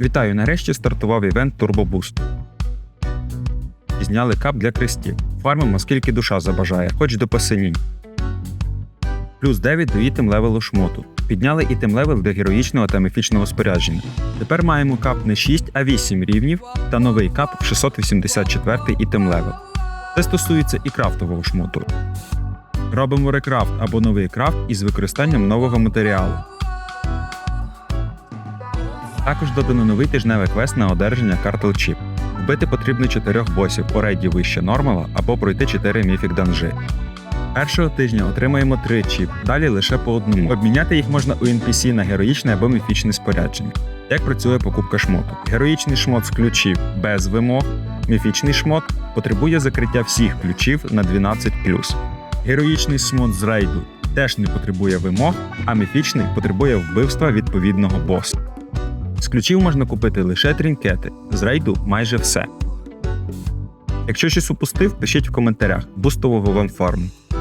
Вітаю! Нарешті стартував івент Turbo Boost. Зняли кап для крестів. Фармимо скільки душа забажає, хоч до посинінь. Плюс 9 до ітем левелу шмоту. Підняли ітем левел до героїчного та міфічного спорядження. Тепер маємо кап не 6, а 8 рівнів та новий кап в 684 ітем левел. Це стосується і крафтового шмоту. Робимо рекрафт або новий крафт із використанням нового матеріалу. Також додано новий тижневий квест на одержання Картл Чіп. Вбити потрібно чотирьох босів у рейді вище нормала або пройти 4 міфік данжи. Першого тижня отримаємо 3 чіп, далі лише по одному. Обміняти їх можна у NPC на героїчне або міфічне спорядження. Як працює покупка шмоту? Героїчний шмот з ключів без вимог, міфічний шмот потребує закриття всіх ключів на 12. Героїчний шмот з рейду теж не потребує вимог, а міфічний потребує вбивства відповідного боса. З ключів можна купити лише трінкети, з рейду майже все. Якщо щось упустив, пишіть в коментарях, бустового вам фарму.